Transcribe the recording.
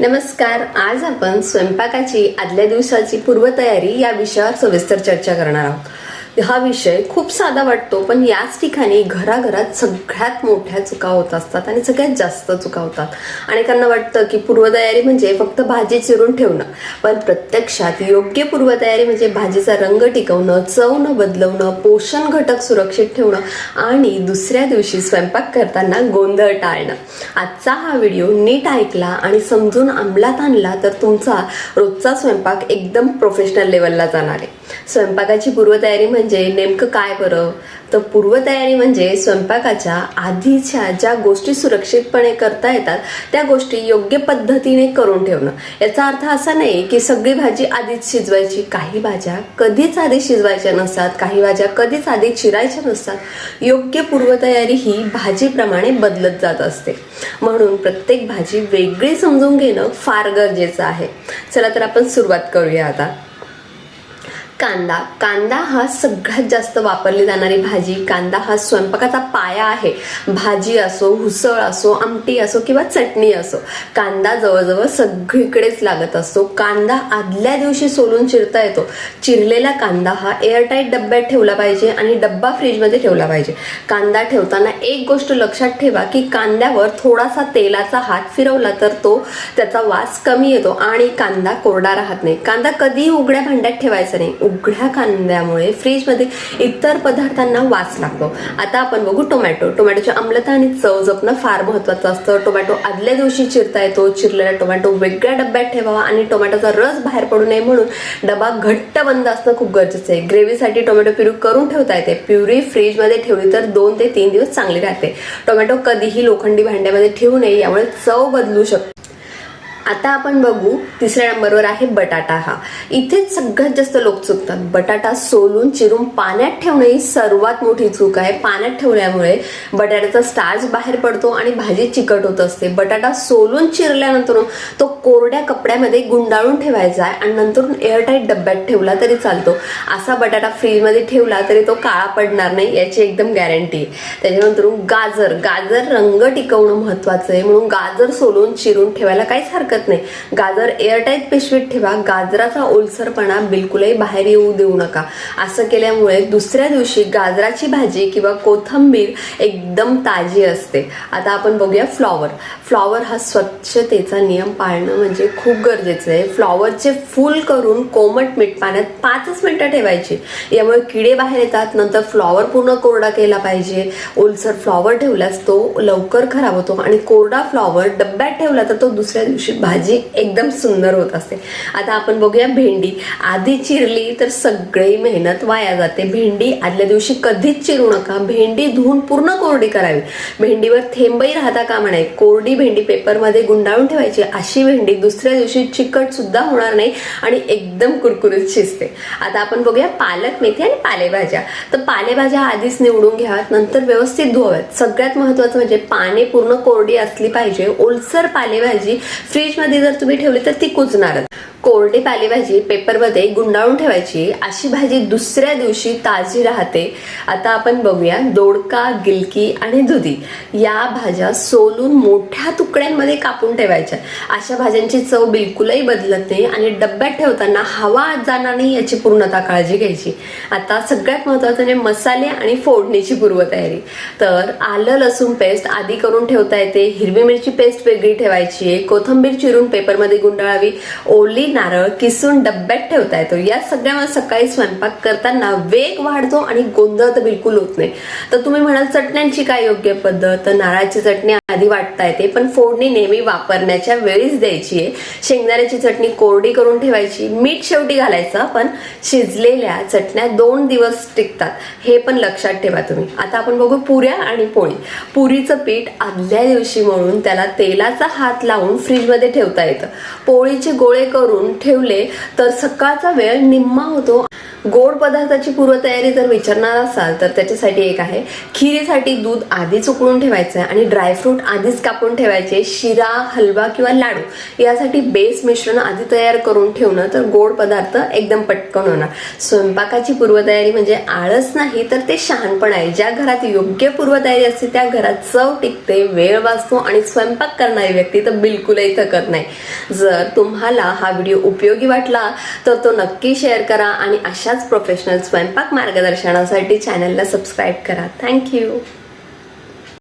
नमस्कार आज आपण स्वयंपाकाची आदल्या दिवसाची पूर्वतयारी या विषयावर सविस्तर चर्चा करणार आहोत. हा विषय खूप साधा वाटतो पण याच ठिकाणी घराघरात सगळ्यात मोठ्या चुका होत असतात आणि सगळ्यात जास्त चुका होतात. अनेकांना वाटतं की पूर्वतयारी म्हणजे फक्त भाजी चिरून ठेवणं पण प्रत्यक्षात योग्य पूर्वतयारी म्हणजे भाजीचा रंग टिकवणं चव न बदलवणं पोषण घटक सुरक्षित ठेवणं आणि दुसऱ्या दिवशी स्वयंपाक करताना गोंधळ टाळणं. आजचा हा व्हिडिओ नीट ऐकला आणि समजून अंमलात आणला तर तुमचा रोजचा स्वयंपाक एकदम प्रोफेशनल लेवलला जाणार आहे. स्वयंपाकाची पूर्वतयारी म्हणजे म्हणजे नेमकं काय बरं? तर पूर्वतयारी म्हणजे स्वयंपाकाच्या आधीच्या ज्या गोष्टी सुरक्षितपणे करता येतात त्या गोष्टी योग्य पद्धतीने करून ठेवणं. याचा अर्थ असा नाही की सगळी भाजी आधीच शिजवायची. काही भाज्या कधीच आधी शिजवायच्या नसतात काही भाज्या कधीच आधी चिरायच्या नसतात. योग्य पूर्वतयारी ही भाजीप्रमाणे बदलत जात असते. म्हणून प्रत्येक भाजी वेगळी समजून घेणं फार गरजेचं आहे. चला तर आपण सुरुवात करूया आता. कांदा. कांदा हा सगळ्यात जास्त वापरली जाणारी भाजी. कांदा हा स्वयंपाकाचा पाया आहे. भाजी असो हुसळ असो आमटी असो किंवा चटणी असो कांदा जवळजवळ सगळीकडेच लागत असतो. कांदा आदल्या दिवशी सोलून चिरता येतो. चिरलेला कांदा हा एअरटाईट डब्यात ठेवला पाहिजे आणि डब्बा फ्रीजमध्ये ठेवला पाहिजे. कांदा ठेवताना एक गोष्ट लक्षात ठेवा की कांद्यावर थोडासा तेलाचा हात फिरवला तर तो त्याचा वास कमी येतो आणि कांदा कोरडा राहत नाही. कांदा कधीही उघड्या भांड्यात ठेवायचा नाही. उघड्या कांद्यामुळे फ्रीजमध्ये इतर पदार्थांना वास लागतो. आता आपण बघू टोमॅटो. टोमॅटोची आम्लता आणि चव जपणं फार महत्वाचं असतं. टोमॅटो आदल्या दिवशी चिरता येतो. चिरलेला टोमॅटो वेगळ्या डब्यात ठेवावा आणि टोमॅटोचा रस बाहेर पडू नये म्हणून डबा घट्ट बंद असणं खूप गरजेचं आहे. ग्रेव्हीसाठी टोमॅटो प्युरी करून ठेवता येते. प्युरी फ्रीजमध्ये ठेवली तर दोन ते तीन दिवस चांगली राहते. टोमॅटो कधीही लोखंडी भांड्यामध्ये ठेवू नये. यामुळे चव बदलू शकते. आता आपण बघू तिसऱ्या नंबरवर आहे बटाटा हा. इथेच सगळ्यात जास्त लोक चुकतात. बटाटा सोलून चिरून पाण्यात ठेवणे ही सर्वात मोठी चूक आहे. पाण्यात ठेवल्यामुळे बटाट्याचा स्टार्च बाहेर पडतो आणि भाजी चिकट होत असते. बटाटा सोलून चिरल्यानंतर तो कोरड्या कपड्यामध्ये गुंडाळून ठेवायचा आहे आणि नंतर एअरटाईट डब्यात ठेवला तरी चालतो. असा बटाटा फ्रीजमध्ये ठेवला तरी तो काळा पडणार नाही याची एकदम गॅरंटी आहे. त्याच्यानंतर गाजर. गाजर रंग टिकवणं महत्वाचं आहे. म्हणून गाजर सोलून चिरून ठेवायला काहीच हरकत नाही. गाजर एअरटाईट पिशवीत ठेवा. गाजराचा ओलसरपणा बिलकुलही बाहेर येऊ देऊ नका. असं केल्यामुळे दुसऱ्या दिवशी गाजराची भाजी किंवा कोथंबीर एकदम ताजी असते. आता आपण बघूया फ्लॉवर. फ्लॉवर हा स्वच्छतेचा नियम पाळणं म्हणजे खूप गरजेचं आहे. फ्लॉवरचे फुल करून कोमट मीठ पाण्यात पाचच मिनिटं ठेवायची. यामुळे किडे बाहेर येतात. नंतर फ्लॉवर पूर्ण कोरडा केला पाहिजे. ओलसर फ्लॉवर ठेवल्यास तो लवकर खराब होतो. आणि कोरडा फ्लॉवर डब्यात ठेवला तर तो दुसऱ्या दिवशी भाजी एकदम सुंदर होत असते. आता आपण बघूया भेंडी. आधी चिरली तर सगळी मेहनत वाया जाते. भेंडी आदल्या दिवशी कधीच चिरू नका. भेंडी धुवून पूर्ण कोरडी करावी. भेंडीवर थेंबही राहता कामा नये. कोरडी भेंडी पेपरमध्ये गुंडाळून ठेवायची. अशी भेंडी दुसऱ्या दिवशी चिकट सुद्धा होणार नाही आणि एकदम कुरकुरीत शिजते. आता आपण बघूया पालक मेथी आणि पालेभाज्या. तर पालेभाज्या आधीच निवडून घ्याव्यात नंतर व्यवस्थित धुवाव्यात. सगळ्यात महत्वाचं म्हणजे पाने पूर्ण कोरडी असली पाहिजे. ओलसर पालेभाजी फ्रीज फ्रीजमध्ये जर तुम्ही ठेवली तर ती कुजणारच. कोरडी पालेभाजी पेपरमध्ये गुंडाळून ठेवायची. अशी भाजी दुसऱ्या दिवशी ताजी राहते. आता आपण बघूया दोडका गिलकी आणि दुधी. या भाज्या सोलून मोठ्या तुकड्यांमध्ये कापून ठेवायच्या. अशा भाज्यांची चव बिलकुलही बदलत नाही आणि डब्यात ठेवताना हवा जाणार नाही याची पूर्णता काळजी घ्यायची. आता सगळ्यात महत्वाचं म्हणजे मसाले आणि फोडणीची पूर्वतयारी. तर आलं लसूण पेस्ट आधी करून ठेवता येते. हिरवी मिरची पेस्ट वेगळी ठेवायची. आहे कोथंबीर चिरून पेपरमध्ये गुंडाळावी. ओली नारळ किसून डब्यात ठेवता येतो. या सगळ्यामध्ये सकाळी स्वयंपाक करताना वेग वाढतो आणि गोंधळ तर बिलकुल होत नाही. तर तुम्ही म्हणाल चटण्यांची काय योग्य पद्धत? तर नारळाची चटणी आधी वाटता येते पण फोडणी नेहमी वापरण्याच्या वेळीच द्यायची आहे. शेंगदाण्याची चटणी कोरडी करून ठेवायची मीठ शेवटी घालायचं पण शिजलेल्या चटण्या दोन दिवस टिकतात. हे पण लक्षात ठेवा तुम्ही. आता आपण बघू पुऱ्या आणि पोळी. पुरीचं पीठ आदल्या दिवशी म्हणून त्याला तेलाचा हात लावून फ्रीजमध्ये ठेवता येतं. पोळीचे गोळे करून ठेवले तर सकाळचा वेळ निम्मा होतो. गोड पदार्थाची पूर्वतयारी जर विचारणार असाल तर त्याच्यासाठी एक आहे खिरीसाठी दूध आधीच उकळून ठेवायचं आहे आणि ड्रायफ्रूट आधीच कापून ठेवायचे शिरा हलवा किंवा लाडू. यासाठी बेस मिश्रण आधी तयार करून ठेवणं तर गोड पदार्थ एकदम पटकन होणार. स्वयंपाकाची पूर्वतयारी म्हणजे आळस नाही तर ते शहाणपण आहे. ज्या घरात योग्य पूर्वतयारी असते त्या घरात चव टिकते वेळ वाचतो आणि स्वयंपाक करणारी व्यक्ती तर बिलकुलही थकत नाही. जर तुम्हाला हा व्हिडिओ उपयोगी वाटला तर तो नक्की शेअर करा आणि अशाच प्रोफेशनल स्वयंपाक मार्गदर्शनासाठी चॅनलला सबस्क्राईब करा. थँक्यू